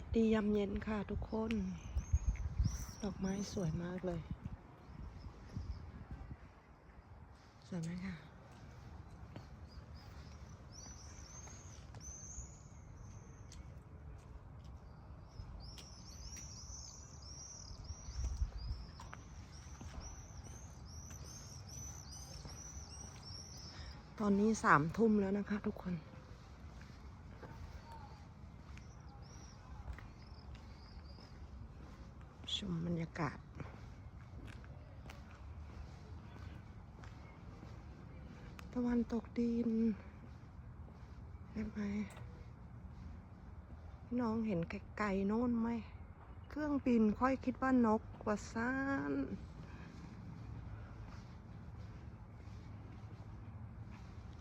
วัสดียามเย็นค่ะทุกคน ดอกไม้สวยมากเลย สวยไหมคะตอนนี้สามทุ่มแล้วนะคะทุกคน ชมบ รยากาศ ตะวันตกดินเห็นไหมน้องเห็นไกลๆโน่นไหม เครื่องบินค่อยคิดว่านกกว่าซ่าน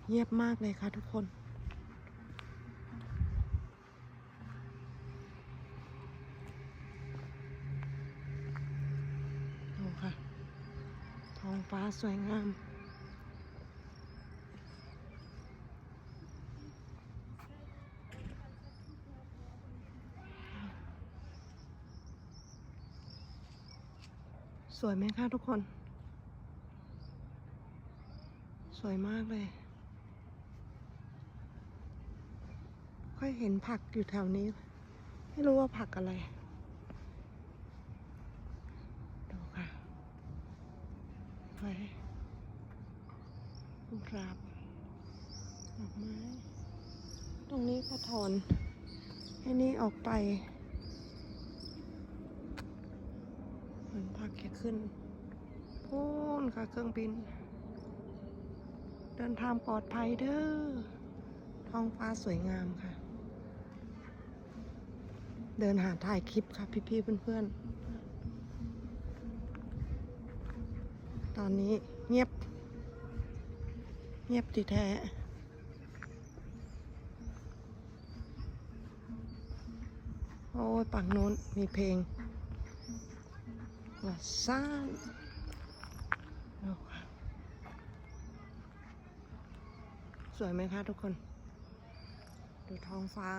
เงียบมากเลยค่ะทุกคน ดูค่ะ ท้อง ฟ้าสวยงาม สวยไหมคะทุกคน สวยมากเลย ค่อยเห็นผักอยู่แถวนี้ ไม่รู้ว่าผักอะไร ดูค่ะ ไฟคุณครับดอกไม้ ตรงนี้ก็ถอนให้นี่ออกไป เหมือนผักแค่ขึ้นพูนค่ะเครื่องบิน เดินทางปลอดภัยเด้อ ท้องฟ้าสวยงามค่ะ เดินหาถ่ายคลิปค่ะพี่ๆเพื่อนๆ ตอนนี้เงียบ เงียบดีแท้โอ้ยฝั่งโน้นมีเพลงว่าซ่านสวยไหมคะทุกคน ดูท้องฟ้า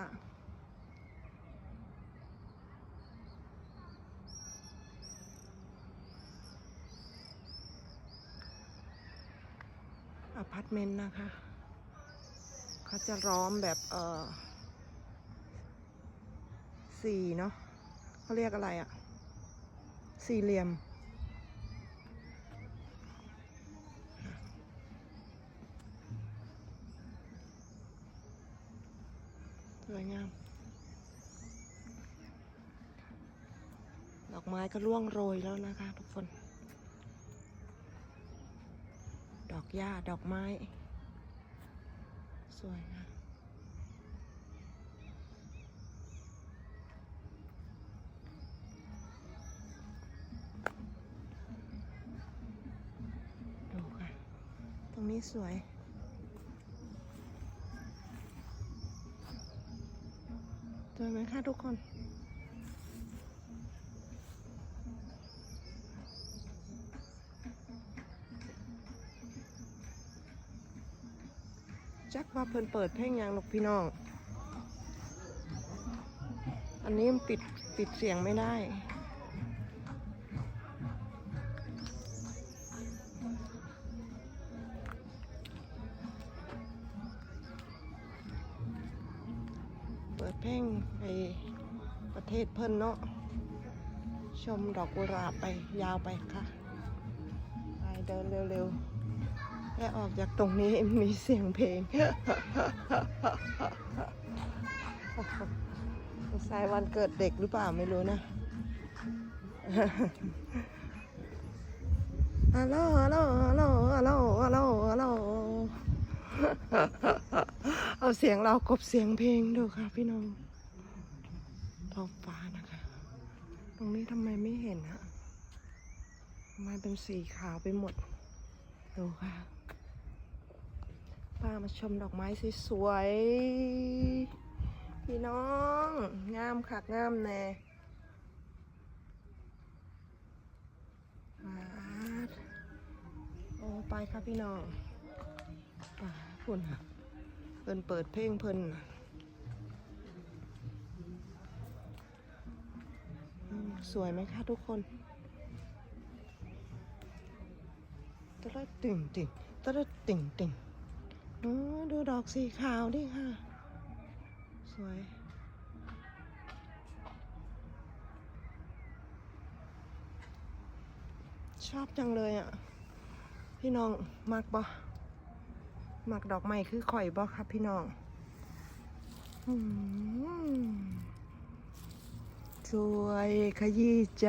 พาร์ตเมนต์นะคะ เขาจะล้อมแบบเออสี่เนาะเขาเรียกอะไรอะสี่เหลี่ยม สวยงาม ดอกไม้ก็ร่วงโรยแล้วนะคะทุกคน ด อกหญ้าดอกไม้ สวยนะดูค่ะ ตรงนี้สวยสวยไหมคะทุกคน จักว่าเพิ่นเปิดเพลงยังหรอกพี่น้อง อันนี้มันปิดปิดเสียงไม่ได้เปิดเพลงไปประเทศเพิ่นเนาะชมดอกกุหลาบไปยาวไปค่ะ ไปเดินเร็วๆ และออกจากตรงนี้มีเสียงเพลงสายวันเกิดเด็กหรือเปล่าไม่รู้นะฮัลโหลฮัลโหลฮัลโหลฮัลโหลฮัลโหลฮัลโหลเอาเสียงเรากบเสียงเพลงดูค่ะพี่น้องท้องฟ้านะคะ ตรงนี้ทำไมไม่เห็นฮะทำไมเป็นสีขาวไปหมด ดูค่ะป้ามาชมดอกไม้สวยๆพี่น้องงามคักงามแน่ปาดโอ้ไปครับพี่น้องป่าพุ่นค่ะเพิ่นเปิดเพลงเพิ่นสวยไหมคะทุกคน ติ่งติ่งตะติ่งติ่งดูดอกสีขาวดิค่ะ สวยชอบจังเลยอะ พี่น้องมักบ่มักดอกไม้คือข่อยบ่ครับ พี่น้องสวยขยี้ใจ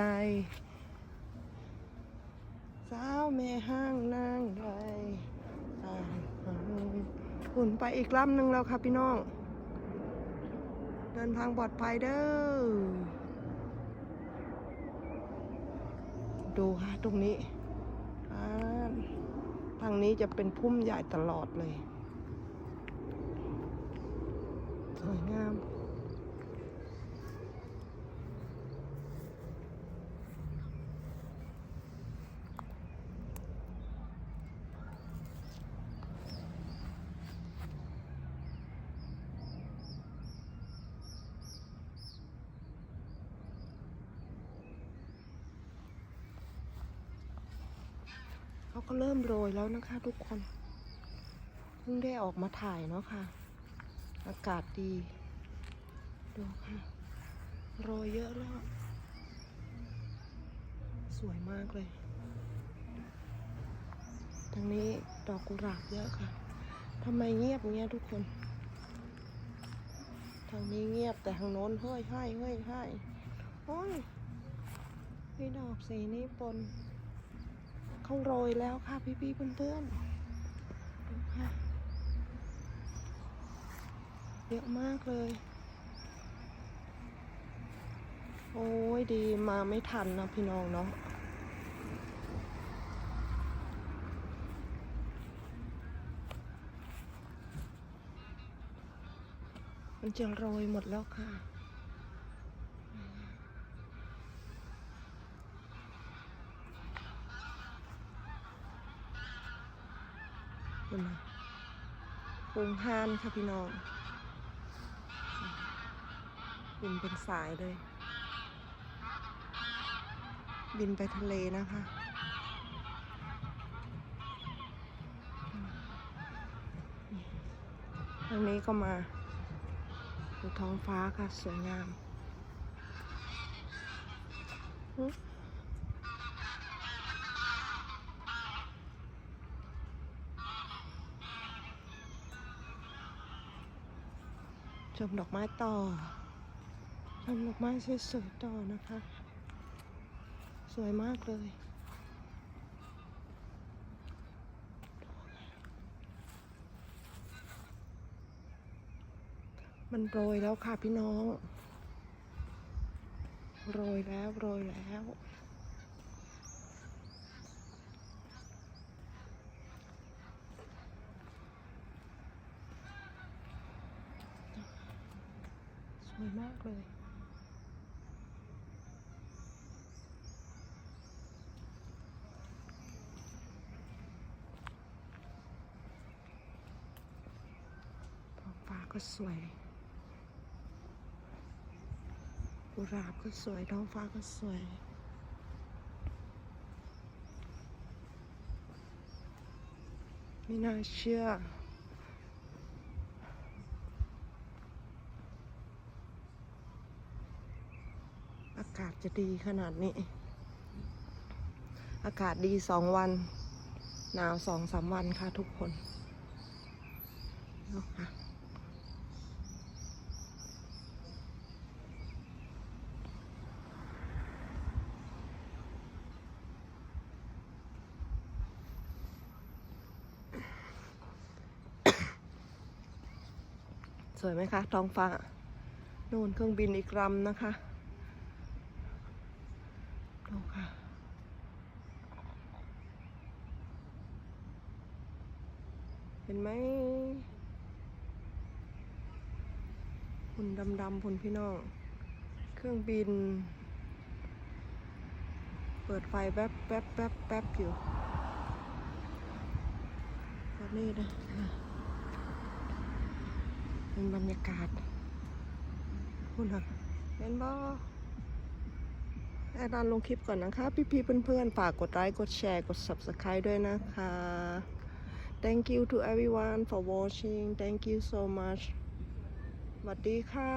สาวแม่ห้างนางใดหุ่นไปอีกลำหนึ่งแล้วครับพี่น้อง เดินทางปลอดภัยเด้อ ดูค่ะตรงนี้ ทางนี้จะเป็นพุ่มใหญ่ตลอดเลย สวยงาม เขา ก็เริ่มโรยแล้วนะคะทุกคนเพิ่งได้ออกมาถ่ายเนาะค่ะ อากาศดี ดูค่ะ โรยเยอะแล้ว สวยมากเลยทางนี้ดอกกุหลาบเยอะค่ะทำไมเงียบเงี้ยทุกคน ทางนี้เงียบแต่ทางโน้นเฮ้ยเฮ้ยเฮ้ยเฮ้ยโอ้ยมีดอกสีนี้ปน เขาโรยแล้วค่ะพี่ๆเพื่อนๆดูค่ะเยอะมากเลย โอ้ยดีมาไม่ทันนะพี่น้องเนาะมันจะโรยหมดแล้วค่ะ เห็นไหมฟูงห้านค่ะพี่น้องบินเป็นสายเลย บินไปทะเลนะคะ ทางนี้ก็มาดูท้องฟ้าค่ะ สวยงาม ชมดอกไม้ต่อ ชมดอกไม้สวยๆต่อนะคะ สวยมากเลยมันโรยแล้วค่ะพี่น้อง โรยแล้ว โรยแล้ว วยมากเลย ท้องฟ้าก็สวยกุหลาบก็สวย ท้องฟ้าก็สวยไม่น่าเชื่อ อากาศจะดีขนาดนี้ อากาศดีสองวัน หนาวสองสามวันค่ะทุกคนนะคะสวยไหมคะท้องฟ้าโน่นเครื่องบินอีกลำนะคะ เห็นไหมฝุ่นดำๆฝุ่นพี่น้อง เครื่องบิน เปิดไฟแป๊บแป๊บแป๊บแป๊บอยู่ตอนนี้นะเป็นบรรยากาศหุ่นอะเห็นบ่แอดานลงคลิปก่อนนะคะ พี่ๆเพื่อนๆ ฝากกดไลค์ กดแชร์ กด subscribe ด้วยนะคะ thank you to everyone for watching. Thank you so much. สวัสดีค่ะ